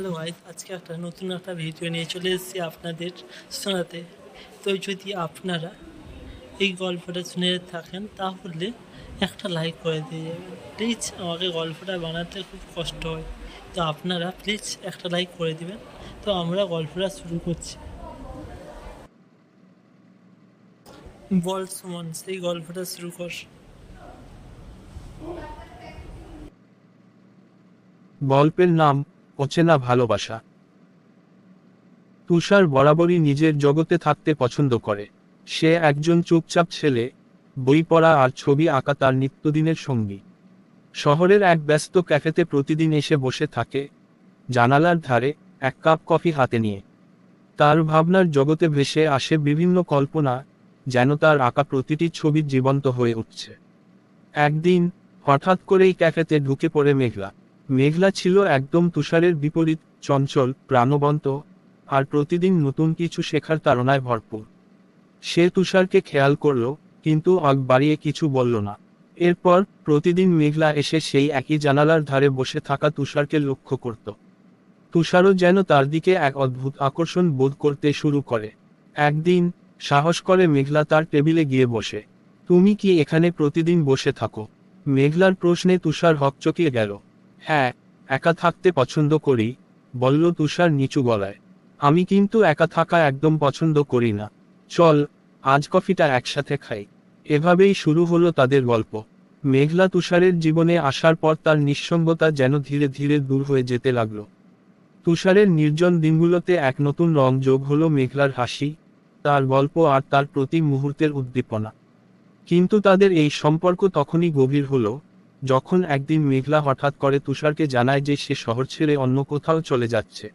Hello guys আজকে একটা নতুন একটা ভিডিও নিয়ে চলে এসেছি আপনাদের শোনাতে। তো যদি আপনারা এই গল্পটা শুনে থাকেন, তাহলে একটা লাইক করে দিয়ে যাবেন। প্লিজ আমাকে গল্পটা বানাতে খুব কষ্ট হয়। তো আপনারা প্লিজ একটা লাইক করে দিবেন। তো আমরা গল্পটা শুরু করছি। বল সুমন, সেই গল্পটা শুরু কর। গল্পের নাম। অচেনা ভালোবাসা তুষার বরাবরই নিজের জগতে থাকতে পছন্দ করে। সে একজন চুপচাপ ছেলে, বই পড়া আর ছবি আঁকা তার নিত্যদিনের সঙ্গী। শহরের এক ব্যস্ত ক্যাফেতে প্রতিদিন এসে বসে থাকে, জানালার ধারে এক কাপ কফি হাতে নিয়ে। তার ভাবনার জগতে ভেসে আসে বিভিন্ন কল্পনা, যেন তার আঁকা প্রতিটি ছবি জীবন্ত হয়ে উঠছে। একদিন, হঠাৎ করেই ক্যাফেতে ঢুকে পড়ে মেঘলা। মেঘলা ছিল একদম তুষারের বিপরীত, চঞ্চল, প্রাণবন্ত, আর প্রতিদিন নতুন কিছু শেখার তাড়নায় ভরপুর। সে তুষারকে খেয়াল করল, কিন্তু আগ বাড়িয়ে কিছু বলল না। এরপর প্রতিদিন মেঘলা এসে সেই একই জানালার ধারে বসে থাকা তুষারকে লক্ষ্য করত। তুষারও যেন তার দিকে এক অদ্ভুত আকর্ষণ বোধ করতে শুরু করে। একদিন সাহস করে মেঘলা তার টেবিলে গিয়ে বসে। তুমি কি এখানে প্রতিদিন বসে থাকো? মেঘলার প্রশ্নে তুষার হকচকিয়ে গেল। হ্যাঁ একা থাকতে পছন্দ করি, বলল তুষার নিচু গলায়। আমি কিন্তু একা থাকা একদম পছন্দ করি না। চল, আজ কফিটা একসাথে খাই। এভাবেই শুরু হলো তাদের গল্প। মেঘলা তুষারের জীবনে আসার পর তার নিঃসঙ্গতা যেন ধীরে ধীরে দূর হয়ে যেতে লাগল। তুষারের নির্জন দিনগুলোতে এক নতুন রং যোগ হলো মেঘলার হাসি, তার গল্প আর তার প্রতি মুহূর্তের উদ্দীপনা। কিন্তু তাদের এই সম্পর্ক তখনই গভীর হলো যখন একদিন মেঘলা হঠাৎ করে তুষারকে জানায় যে সে শহর ছেড়ে অন্য কোথাও চলে যাচ্ছে।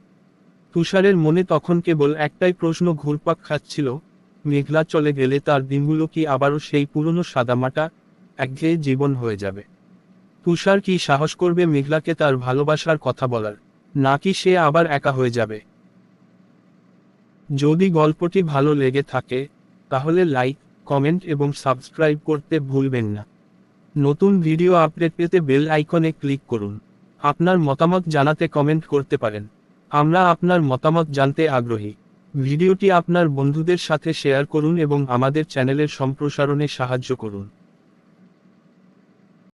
তুষারের মনে তখন কেবল একটাই প্রশ্ন ঘুরপাক খাচ্ছিল, মেঘলা চলে গেলে তার দিনগুলো কি আবারও সেই পুরনো সাদামাটা? একঘেয়ে জীবন হয়ে যাবে। তুষার কি সাহস করবে মেঘলাকে তার ভালোবাসার কথা বলার? নাকি সে আবার একা হয়ে যাবে? যদি গল্পটি ভালো লেগে থাকে, তাহলে লাইক, কমেন্ট এবং সাবস্ক্রাইব করতে ভুলবেন না। নতুন ভিডিও আপডেট পেতে বেল আইকনে ক্লিক করুন। আপনার মতামত জানাতে কমেন্ট করতে পারেন। আমরা আপনার মতামত জানতে আগ্রহী। ভিডিওটি আপনার বন্ধুদের সাথে শেয়ার করুন এবং আমাদের চ্যানেলের সম্প্রসারণে সাহায্য করুন।